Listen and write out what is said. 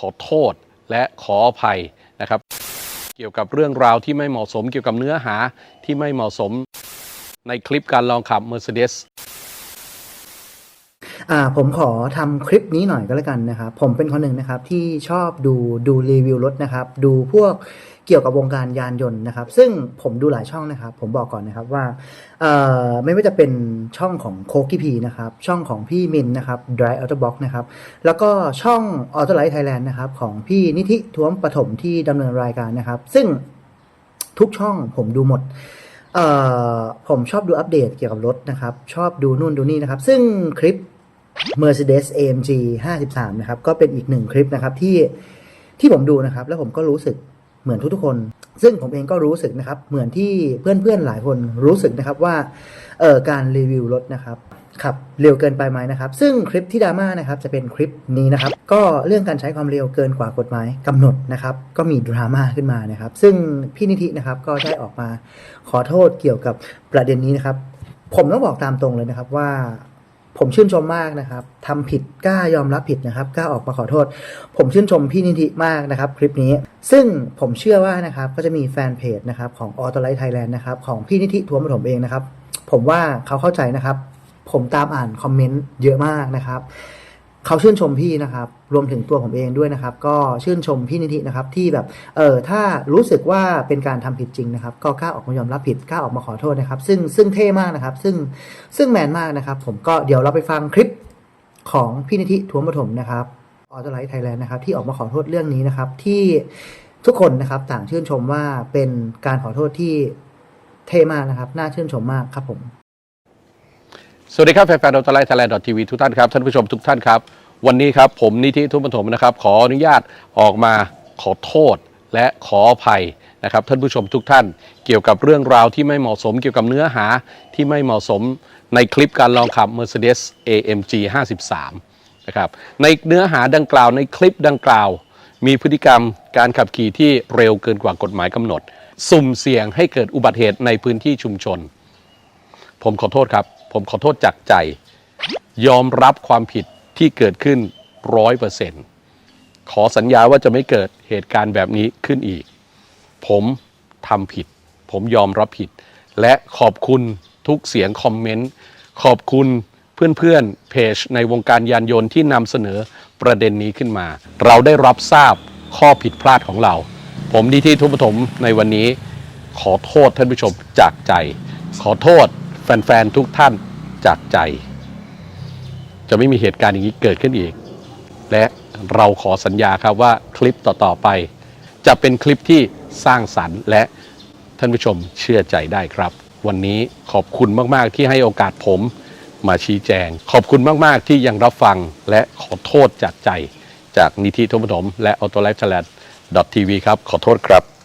ขอโทษและขออภัยนะครับ เกี่ยวกับเรื่องราวที่ไม่เหมาะสมเกี่ยวกับเนื้อหาที่ไม่เหมาะสมในคลิปการลองขับ Mercedes อ่าผมขอทำคลิปนี้หน่อยก็แล้วกันนะครับ ผมเป็นคนหนึ่งนะครับที่ชอบดูดูรีวิวรถนะครับ ดูพวกเกี่ยวกับวงการยานยนต์นะครับ ซึ่งผมดูหลายช่องนะครับ ผมบอกก่อนนะครับว่าเอ่อไม่ว่าจะเป็นช่องของโคกิพีนะครับ ช่องของพี่มินนะครับ Drive Auto Box นะครับ แล้วก็ช่อง Auto Light Thailand นะครับของพี่นิธิท้วมปฐมที่ดำเนินรายการนะครับ ซึ่งทุกช่องผมดูหมดเอ่อผมชอบดูอัปเดตเกี่ยวกับรถนะครับ ชอบดูนู่นดูนี่นะครับ ซึ่งคลิป Mercedes AMG 53 นะครับ ก็เป็นอีกหนึ่งคลิปนะครับที่ที่ผมดูนะครับ แล้วผมก็รู้สึกเหมือนทุกๆคน ซึ่งผมเองก็รู้สึกนะครับ เหมือนที่เพื่อนๆหลายคนรู้สึกนะครับว่าเอ่อการรีวิวรถนะครับขับเร็วเกินไปไหมนะครับ ซึ่งคลิปที่ดราม่านะครับจะเป็นคลิปนี้นะครับ ก็เรื่องการใช้ความเร็วเกินกว่ากฎหมายกำหนดนะครับ ก็มีดราม่าขึ้นมานะครับ ซึ่งพี่นิธินะครับก็ได้ออกมาขอโทษเกี่ยวกับประเด็นนี้นะครับ ผมต้องบอกตามตรงเลยนะครับว่า ผมชื่นชมมากนะครับทำผิดกล้ายอมรับผิดนะครับกล้าออกมาขอโทษ ผมชื่นชมพี่นิธิมากนะครับคลิปนี้ ซึ่งผมเชื่อว่านะครับก็จะมีแฟนเพจนะครับของออโตไลท์ไทยแลนด์นะครับของพี่นิธิทวมผมเองนะครับ ผมว่าเขาเข้าใจนะครับ ผมตามอ่านคอมเมนต์เยอะมากนะครับ เขาชื่นชมพี่นะครับ รวมถึงตัวผมเองด้วยนะครับ ก็ชื่นชมพี่นิธินะครับ ที่แบบ เออถ้ารู้สึกว่าเป็นการทำผิดจริงนะครับ ก็กล้าออกมายอมรับผิดกล้าออกมาขอโทษนะครับ ซึ่งซึ่งเท่มากนะครับ ซึ่งซึ่งแมนมากนะครับ ผมก็เดี๋ยวเราไปฟังคลิปของพี่นิธิทวมปฐมนะครับออโตไลท์ไทยแลนด์นะครับที่ออกมาขอโทษเรื่องนี้นะครับ ที่ทุกคนนะครับต่างชื่นชมว่าเป็นการขอโทษที่เท่มากนะครับ น่าชื่นชมมากครับผม สวัสดีครับแฟนๆดอทไลท์ไทยแลนด์ทีวีทุกท่านครับ ท่านผู้ชมทุกท่านครับ วันนี้ครับผมนิธิทุมปฐมนะครับ ขออนุญาตออกมาขอโทษและขออภัยนะครับ ท่านผู้ชมทุกท่านเกี่ยวกับเรื่องราวที่ไม่เหมาะสมเกี่ยวกับเนื้อหาที่ไม่เหมาะสมในคลิปการลองขับ Mercedes AMG 53นะครับในเนื้อหาดังกล่าวในคลิปดังกล่าว มีพฤติกรรมการขับขี่ที่เร็วเกินกว่ากฎหมายกำหนด สุ่มเสี่ยงให้เกิดอุบัติเหตุในพื้นที่ชุมชน ผมขอโทษครับ ผมขอโทษจากใจ ยอมรับความผิดที่เกิดขึ้นร้อยเปอร์เซ็นต์ขอสัญญาว่าจะไม่เกิดเหตุการณ์แบบนี้ขึ้นอีก ผมทำผิด ผมยอมรับผิด และขอบคุณทุกเสียงคอมเมนต์ ขอบคุณเพื่อนๆเพจในวงการยานยนต์ที่นำเสนอประเด็นนี้ขึ้นมา เราได้รับทราบข้อผิดพลาดของเรา ผมดีที่ทุปฐมในวันนี้ ขอโทษท่านผู้ชมจากใจ ขอโทษ แฟนๆทุกท่านจากใจ จะไม่มีเหตุการณ์อย่างนี้เกิดขึ้นอีก และเราขอสัญญาครับว่าคลิปต่อๆไป จะเป็นคลิปที่สร้างสรรค์ และท่านผู้ชมเชื่อใจได้ครับ วันนี้ขอบคุณมากๆที่ให้โอกาสผมมาชี้แจง ขอบคุณมากๆที่ยังรับฟังและขอโทษจากใจ จากนิธิทมปฐมและออโตไลฟ์แลนด์ทีวีครับ ขอโทษครับ